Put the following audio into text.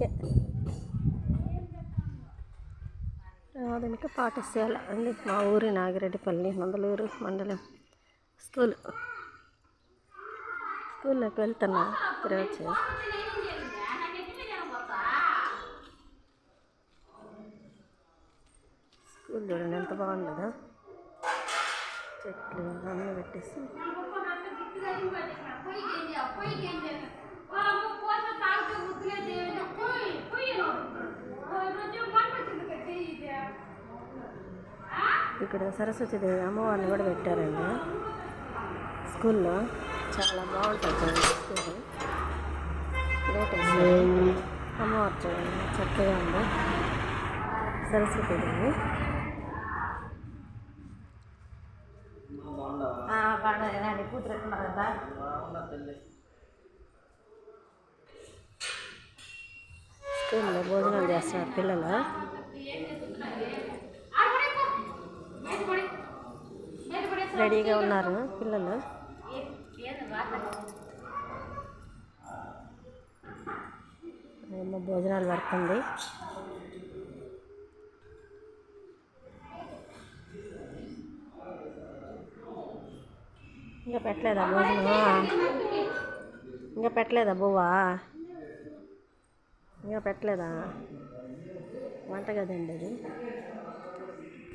ప్రాథమిక ప్రాథమిక పాఠశాల అండి మా ఊరి నాగిరెడ్డిపల్లి మందలూరు మండలం స్కూల్. స్కూల్లోకి వెళ్తున్నా ఈరోజు స్కూల్ చూడండి ఎంత బాగుండదా చెట్లు అన్నీ పెట్టేసి. ఇక్కడ సరస్వతిదేవి అమ్మవారిని కూడా పెట్టారండి. స్కూల్లో చాలా బాగుంటుంది చూడండి స్కూల్. లేటెస్ట్ అమ్మవారు చూడండి చక్కగా ఉంది. ఎట్టున్నారు కదా? స్కూల్లో భోజనం చేస్తున్నారు పిల్లలు. రెడీగా ఉన్నారు పిల్లలు. ఏమో భోజనాలు పడుతుంది. ఇంకా పెట్టలేదా భోజనం ఇంకా పెట్టలేదా బువ్వా? ఇంకా పెట్టలేదా? వంట కదండి అది